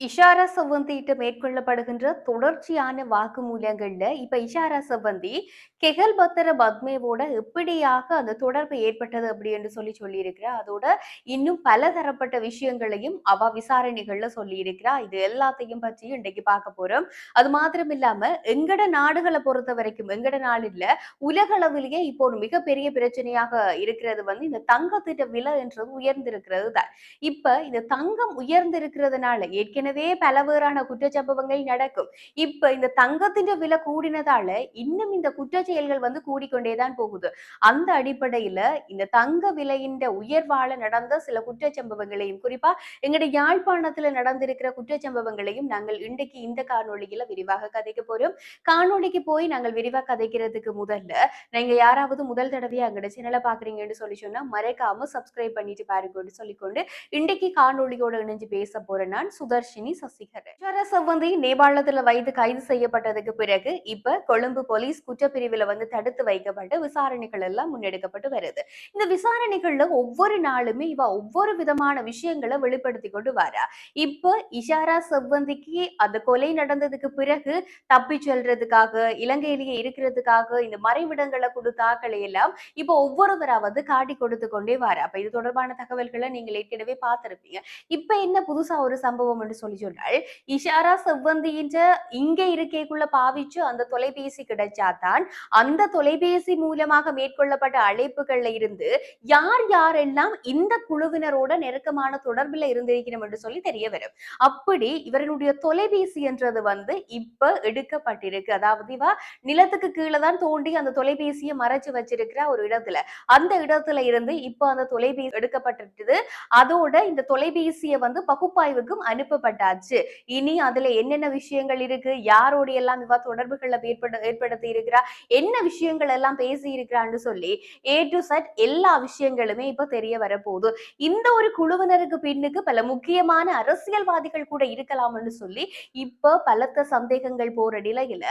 இஷாரா சவந்திட்டு மேற்கொள்ளப்படுகின்ற தொடர்ச்சியான வாக்குமூலங்கள்ல இப்ப இஷாரா செவ்வந்தி கெகல் பத்திர பத்மேவோட எப்படியாக அந்த தொடர்பு ஏற்பட்டது அப்படின்னு சொல்லி சொல்லியிருக்கிறா. அதோட இன்னும் பல தரப்பட்ட விஷயங்களையும் அவ விசாரணைகள்ல சொல்லியிருக்கிறா. இது எல்லாத்தையும் பற்றி இன்றைக்கு பார்க்க போறோம். அது மாத்திரம் இல்லாம எங்கட நாடுகளை பொறுத்த வரைக்கும் எங்கட நாடு இல்ல உலக அளவிலேயே இப்போ ஒரு மிகப்பெரிய பிரச்சனையாக இருக்கிறது வந்து இந்த தங்கத்திட்ட விலை என்றது உயர்ந்திருக்கிறது தான் இப்ப இந்த தங்கம் உயர்ந்திருக்கிறதுனால ஏற்கனவே பலவேறான குற்றச்சம்பவங்கள் நடக்கும். இப்ப இந்த தங்கத்தின் விலை கூடினதால இன்னும் இந்த குற்ற செயல்கள் வந்து கூடிக்கொண்டேதான் போகுது. அந்த அடிப்படையில இந்த தங்க விலையின் உயர்வால நடந்த சில குற்றச்சம்பவங்களையும் குறிப்பா எங்களுடைய யாழ்ப்பாணத்துல நடந்திருக்கிற குற்றச்சம்பவங்களையும் நாங்கள் இன்றைக்கு இந்த காணொலியில விரிவாக கதைக்க போறோம். காணொலிக்கு போய் நாங்கள் விரிவா கதைக்கிறதுக்கு முதல்ல நீங்க யாராவது முதல் தடவையா எங்களோட சேனலை பாக்குறீங்கன்னு சொல்லி சொன்னா மறைக்காம சப்ஸ்கிரைப் பண்ணிட்டு பாருங்கன்னு சொல்லிக்கொண்டு இன்றைக்கு காணொலியோட இணைஞ்சு பேச போறேன் நான் சுதர்ஷன். சசிகரன் இஷாரா செவ்வந்தி நேபாளத்துல வைத்து கைது செய்யப்பட்டதுக்கு பிறகு இப்ப கொழும்பு போலீஸ் குற்றப்பிரிவுல வந்து தடுத்து வைக்கப்பட்டு விசாரணைகள் எல்லாம் முன்னெடுக்கப்பட்டு வருது. இந்த விசாரணைகள்ல ஒவ்வொரு நாளுமே இவ ஒவ்வொரு விதமான விஷயங்களை வெளிப்படுத்தி கொண்டு வரா. இப்ப இஷாரா செவ்வந்திக்கு அந்த கொலை நடந்ததுக்கு பிறகு தப்பி செல்றதுக்காக இலங்கையிலேயே இருக்கிறதுக்காக இந்த மறைவிடங்களை கொடுத்தாக்களை எல்லாம் இப்ப ஒவ்வொருவரா வந்து காட்டி கொடுத்து கொண்டே வர. அப்ப இது தொடர்பான தகவல்களை நீங்கள் ஏற்கனவே பார்த்திருப்பீங்க. இப்ப என்ன புதுசா ஒரு சம்பவம் என்று சொல்லி சொன்னால் இஷாரா செவ்வந்தியின் இங்க இருக்கைக்குள்ள பாவிச்சு அந்த தொலைபேசி கிடைச்சாதான் அந்த தொலைபேசி மூலமாக மேற்கொள்ளப்பட்ட அழைப்புகள்ல இருந்து யார் யாரெல்லாம் இந்த குழுவினரோட நெருக்கமான தொடர்பில் இருந்திருக்கிறோம் என்று சொல்லி தெரிய வரும். அப்படி இவர்களுடைய தொலைபேசி என்றது வந்து இப்ப எடுக்கப்பட்டிருக்கு. அதாவது இவா நிலத்துக்கு கீழே தான் தோண்டி அந்த தொலைபேசியை மறைச்சு வச்சிருக்கிற ஒரு இடத்துல. அந்த இடத்துல இருந்து இப்ப அந்த தொலைபேசி எடுக்கப்பட்டிருக்குது. அதோட இந்த தொலைபேசியை வந்து பகுப்பாய்வுக்கும் ஏற்பட்டாச்சு. இனி அதுல என்னென்ன விஷயங்கள் இருக்கு? யாரோட எல்லாம் இவா தொடர்புகளை ஏற்பட ஏற்படுத்தி இருக்கிறா என்ன விஷயங்கள் எல்லாம் பேசி இருக்கிறான்னு சொல்லி ஏ டு சட் எல்லா விஷயங்களுமே இப்ப தெரிய வரப்போகுது. இந்த ஒரு குழுவினருக்கு பின்னுக்கு பல முக்கியமான அரசியல்வாதிகள் கூட இருக்கலாம்னு சொல்லி இப்ப பலத்த சந்தேகங்கள் போற நிலையில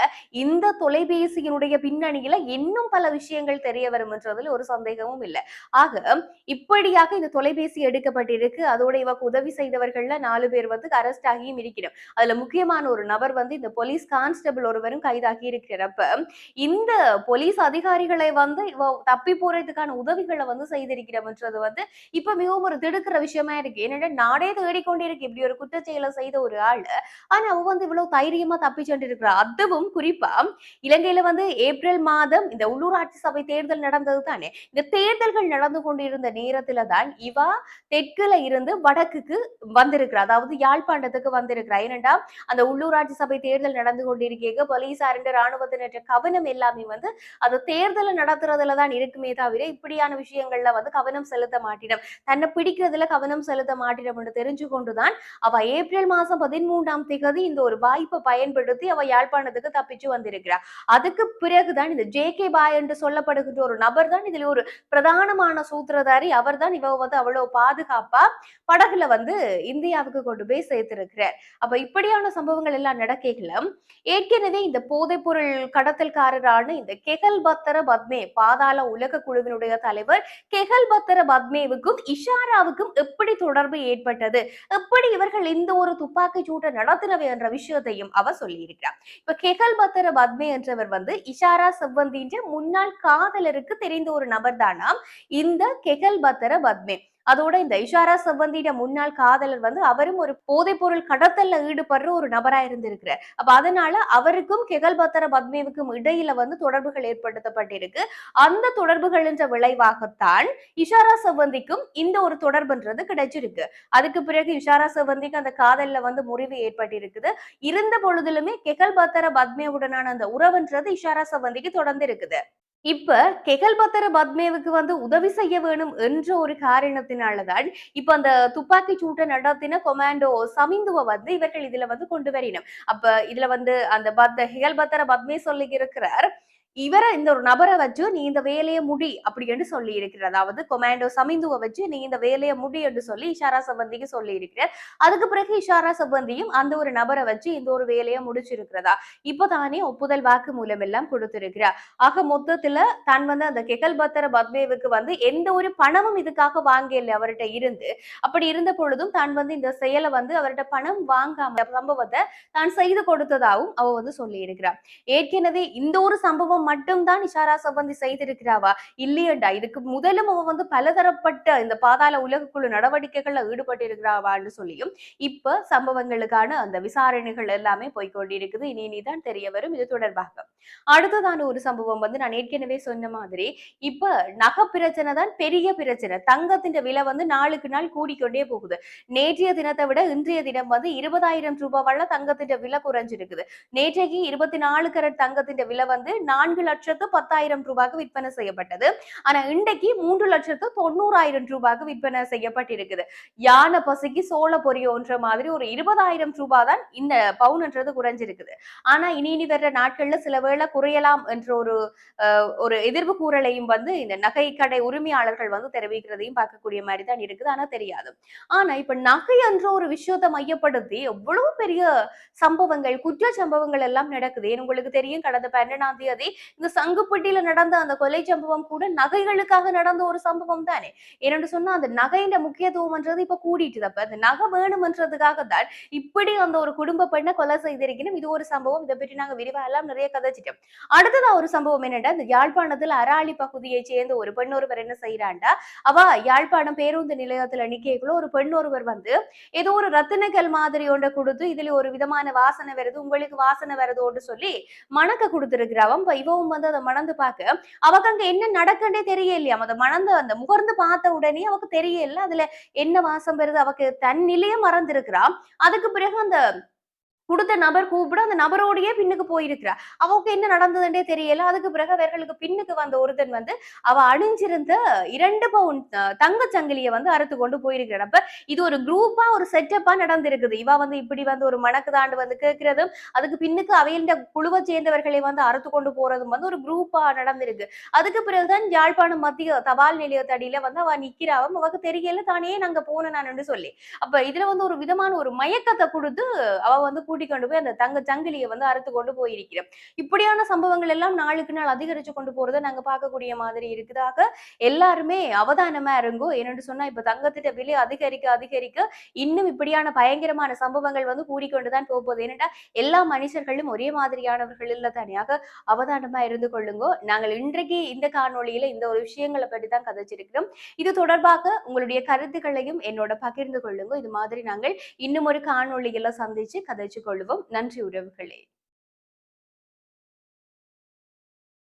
இந்த தொலைபேசியினுடைய பின்னணியில இன்னும் பல விஷயங்கள் தெரிய வரும்ன்றதுல ஒரு சந்தேகமும் இல்லை. ஆக இப்படியாக இந்த தொலைபேசி எடுக்கப்பட்டிருக்கு. அதோட இவக்கு உதவி செய்தவர்கள்ல நாலு பேர் வந்து அரசு அரெஸ்ட் ஆகியும் இருக்கிறோம். அதுல முக்கியமான ஒரு நபர் வந்து இந்த போலீஸ் கான்ஸ்டபிள் ஒருவரும் கைதாகி இருக்கிறப்ப இந்த போலீஸ் அதிகாரிகளை வந்து தப்பி போறதுக்கான உதவிகளை வந்து செய்திருக்கிறோம்ன்றது வந்து இப்ப மிகவும் ஒரு திடுக்கிற விஷயமா இருக்கு. ஏன்னா நாடே தேடிக்கொண்டிருக்கு. இப்படி ஒரு குற்றச்செயலை செய்த ஒரு ஆளு. ஆனா அவ வந்து இவ்வளவு தைரியமா தப்பி சென்று இருக்கிறா அதுவும் குறிப்பா இலங்கையில வந்து ஏப்ரல் மாதம் இந்த உள்ளூராட்சி சபை தேர்தல் நடந்தது தானே இந்த தேர்தல்கள் நடந்து கொண்டிருந்த நேரத்துல தான் இவா தெற்குல இருந்து வடக்குக்கு வந்திருக்கிறா. அதாவது யாழ்ப்பாணத்துக்கு வந்திருக்கிறா ஏனென்றா அந்த உள்ளூராட்சி சபை தேர்தல் நடந்து கொண்டிருக்க போலீசார் ராணுவத்தினற்ற கவனம் எல்லாமே வந்து அந்த தேர்தலை நடத்துறதுல தான் இருக்குமே தவிர இப்படியான விஷயங்கள்ல வந்து கவனம் செலுத்த மாட்டிடும். தன்னை பிடிக்கிறதுல கவனம் செலுத்த மாட்டிடும் என்று தெரிஞ்சு கொண்டுதான் அவ ஏப்ரல் மாசம் பதிமூன்றாம் திகதி இந்த ஒரு வாய்ப்பை பயன்படுத்தி அவ யாழ்ப்பாணத்துக்கு தப்பிச்சு வந்திருக்கிறார். அதுக்கு பிறகுதான் இந்த ஜே கே பாய் என்று சொல்லப்படுகின்ற ஒரு நபர் தான் இதுல ஒரு பிரதானமான சூத்திரதாரி. அவர் தான் இவ வந்து அவ்வளவு பாதுகாப்பா படகுல வந்து இந்தியாவுக்கு கொண்டு போய் சேர்த்து வைத்திருக்கிறார் அப்ப இப்படியான சம்பவங்கள் எல்லாம் நடக்கலாம் ஏற்கனவே இந்த போதைப்பொருள் கடத்தல்காரரான இந்த கெகல் பத்தர பத்மே பாதாள உலக குழுவினுடைய தலைவர் கெகல் பத்தர பத்மேவுக்கும் இஷாராவுக்கும் எப்படி தொடர்பு ஏற்பட்டது? எப்படி இவர்கள் இந்த ஒரு துப்பாக்கி சூட்டை நடத்தினவை என்ற விஷயத்தையும் அவர் சொல்லியிருக்கிறார். இப்ப கெகல் பத்தர பத்மே என்றவர் வந்து இஷாரா செவ்வந்தின்ற முன்னாள் காதலருக்கு தெரிந்த ஒரு நபர் தானாம் இந்த கெகல் பத்தர பத்மே. அதோட இந்த இஷாரா செவ்வந்தியிட முன்னாள் காதலர் வந்து அவரும் ஒரு போதைப்பொருள் கடத்தல்ல ஈடுபடுற ஒரு நபரா இருந்திருக்கிறார். அப்ப அதனால அவருக்கும் கெகல் பத்தர பத்மேவுக்கும் இடையில வந்து தொடர்புகள் ஏற்படுத்தப்பட்டிருக்கு. அந்த தொடர்புகள் என்ற விளைவாகத்தான் இஷாரா செவ்வந்திக்கும் இந்த ஒரு தொடர்புன்றது கிடைச்சிருக்கு. அதுக்கு பிறகு இஷாரா செவ்வந்திக்கு அந்த காதல்ல வந்து முறிவு ஏற்பட்டிருக்குது. இருந்த பொழுதிலுமே கெகல் பத்தர பத்மேவுடனான அந்த உறவுன்றது இஷாரா செவ்வந்திக்கு தொடர்ந்து இருக்குது இப்ப கெகல்பத்திர பத்மேவுக்கு வந்து உதவி செய்ய வேணும் என்ற ஒரு காரணத்தினாலதான் இப்ப அந்த துப்பாக்கி சூட்டை நடத்தின கொமாண்டோ சமிந்துவ வந்து இவர்கள் இதுல வந்து கொண்டு வரினம் அப்ப இதுல வந்து அந்த பத் ஹெகல்பத்திர பத்மே சொல்லி இருக்கிறார் இவரை இந்த ஒரு நபரை வச்சு நீ இந்த வேலையை முடி அப்படி என்று சொல்லி இருக்கிறார். அதாவது கொமாண்டோ சமிந்துவை வச்சு நீ இந்த வேலையை முடி என்று சொல்லி இஷாரா சம்பந்திக்கு சொல்லி இருக்கிறார். அதுக்கு பிறகு இஷாரா சம்பந்தியும் அந்த ஒரு நபரை வச்சு இந்த ஒரு வேலையை முடிச்சிருக்கிறதா? இப்பதானே ஒப்புதல் வாக்கு மூலம் எல்லாம் கொடுத்திருக்கிறார். ஆக மொத்தத்துல தான் வந்து அந்த கெகல் பத்திர பத்மேவுக்கு வந்து எந்த ஒரு பணமும் இதுக்காக வாங்கல அவர்கிட்ட இருந்து. அப்படி இருந்த பொழுதும் தான் வந்து இந்த செயலை வந்து அவர்கிட்ட பணம் வாங்காம சம்பவத்தை தான் செய்து கொடுத்ததாகவும் அவ வந்து சொல்லி இருக்கிறார் ஏற்கனவே இந்த ஒரு சம்பவம் மட்டும்தான் இஷாரா சம்பந்தி செய்திருக்கிறாவா? இல்லையண்டா. இதுக்கு முதலும் அவ வந்து பலதரப்பட்ட இந்த பாதாள உலகக்குழு நடவடிக்கைகள்ல ஈடுபட்டு இருக்கிறாவான்னு சொல்லியும் இப்ப சம்பவங்களுக்கான அந்த விசாரணைகள் எல்லாமே போய்கொண்டிருக்குது இனி இனிதான் தெரிய வரும். இது தொடர்பாக அடுத்ததான ஒரு சம்பவம் வந்து நான் ஏற்கனவே சொன்ன மாதிரி இப்ப நகை பிரச்சனை தான் பெரிய பிரச்சனை. தங்கத்தின் விலை வந்து நாளுக்கு நாள் கூடிக்கொண்டே போகுது. நேற்றைய தினத்தை விட இன்றைய தினம் வந்து இருபதாயிரம் ரூபாய் தங்கத்தின் விலை குறைஞ்சிருக்குது. நேற்றைக்கு இருபத்தி நாலு கரட் தங்கத்தின் விலை வந்து நான்கு லட்சத்து பத்தாயிரம் ரூபாய்க்கு விற்பனை செய்யப்பட்டது. ஆனா இன்றைக்கு மூன்று லட்சத்து தொண்ணூறாயிரம் ரூபாய்க்கு விற்பனை செய்யப்பட்டிருக்குது. யானை பசிக்கு சோள பொரியோன்ற மாதிரி ஒரு இருபதாயிரம் ரூபாய் தான் இந்த பவுன்ன்றது குறைஞ்சிருக்குது. ஆனா இனி இனி வர்ற நாட்கள்ல சில வேளை குறையலாம் என்ற ஒரு ஒரு எதிர்வு கூறலையும் வந்து இந்த நகை கடை உரிமையாளர்கள் வந்து தெரிவிக்கிறதையும் பார்க்கக்கூடிய மாதிரி தான் இருக்குது. ஆனா தெரியாது. ஆனா இப்ப நகை என்ற ஒரு விஷயத்தை மையப்படுத்தி எவ்வளவு பெரிய சம்பவங்கள் குற்ற சம்பவங்கள் எல்லாம் நடக்குது. உங்களுக்கு தெரியும் கடந்த பன்னெண்டாம் தேதி இந்த சங்குப்பட்டியில நடந்த அந்த கொலை சம்பவம் கூட நகைகளுக்காக நடந்த ஒரு சம்பவம் தானே? ஏனென்று சொன்னா அந்த நகையின் முக்கியத்துவம்ன்றது இப்ப கூடிட்டு அந்த நகை வேணும்ன்றதுக்காக தான் இப்படி அந்த ஒரு குடும்ப பெண்ணை கொலை செய்திருக்கணும். இது ஒரு சம்பவம். இதை பற்றி நாங்க விரிவா எல்லாம் நிறைய கதைச்சிட்டோம். அடுத்ததா ஒரு சம்பவம் என்னன்னா இந்த யாழ்ப்பாணத்துல அராளி பகுதியை சேர்ந்த ஒரு பெண் ஒருவர் என்ன செய்யறாண்டா அவ யாழ்ப்பாணம் பேருந்து நிலையத்துல நிக்கைக்குள்ள ஒரு பெண் ஒருவர் வந்து ஏதோ ஒரு ரத்தினக்கல் மாதிரி ஒன்றை கொடுத்து இதுல ஒரு விதமான வாசனை வருது உங்களுக்கு வாசனை வருதோன்னு சொல்லி மணக்க கொடுத்திருக்கிறாவம் மிகவும் வந்து அதை மணந்து பார்க்க. அவக்கு அங்க என்ன நடக்குன்னே தெரியலையாம் அதை மணந்து அந்த முகர்ந்து பார்த்த உடனே அவக்கு தெரியல. அதுல என்ன வாசம் வருது அவக்கு தன் நிலையை மறந்திருக்கிறா. அதுக்கு பிறகு அந்த கொடுத்த நபர் கூப்பிட அந்த நபரோடையே பின்னுக்கு போயிருக்கிறா. அவக்கு என்ன நடந்ததுன்றே தெரியல. அதுக்கு பிறகு அவர்களுக்கு பின்னுக்கு வந்த ஒருத்தன் வந்து அவ அணிஞ்சிருந்த இரண்டு பவுன் தங்க சங்கிலியை வந்து அறுத்து கொண்டு போயிருக்கிறப்ப அப்ப இது ஒரு குரூப்பா ஒரு செட்டப்பா நடந்திருக்குது. இவ வந்து இப்படி வந்து ஒரு மணக்குதாண்டு வந்து கேட்கிறதும் அதுக்கு பின்னுக்கு அவையில குழுவை சேர்ந்தவர்களை வந்து அறுத்து கொண்டு போறதும் வந்து ஒரு குரூப்பா நடந்திருக்கு. அதுக்கு பிறகுதான் யாழ்ப்பாணம் மத்திய தபால் நிலையத்தடியில வந்து அவ நிக்கிறாவும் அவக்கு தெரியல தானே நாங்க போனேன் நான் சொல்லி. அப்ப இதுல வந்து ஒரு விதமான ஒரு மயக்கத்தை கொடுத்து அவ வந்து கூட்டி கொண்டு போய் அந்த தங்க சங்கிலியை வந்து அறுத்து கொண்டு போயிருக்கிறோம். இப்படியான சம்பவங்கள் எல்லாம் நாளுக்கு நாள் அதிகரிச்சு கொண்டு போறதை நாங்க பார்க்கக்கூடிய மாதிரி இருக்குதாக எல்லாருமே அவதானமா இருங்கோ என்னன்னு சொன்னா இப்ப தங்கத்திட்ட விலை அதிகரிக்க அதிகரிக்க இன்னும் இப்படியான பயங்கரமான சம்பவங்கள் வந்து கூடிக்கொண்டுதான் போகுது. ஏன்னா எல்லா மனுஷர்களும் ஒரே மாதிரியானவர்கள் இல்ல தனியாக அவதானமா இருந்து கொள்ளுங்கோ. நாங்கள் இன்றைக்கு இந்த காணொளியில இந்த ஒரு விஷயங்களை பற்றி தான் கதைச்சிருக்கிறோம். இது தொடர்பாக உங்களுடைய கருத்துக்களையும் என்னோட பகிர்ந்து கொள்ளுங்க. இது மாதிரி நாங்கள் இன்னும் ஒரு காணொளியில சந்திச்சு கதைச்சு கொள்வோம். நன்றி உறவுகளே.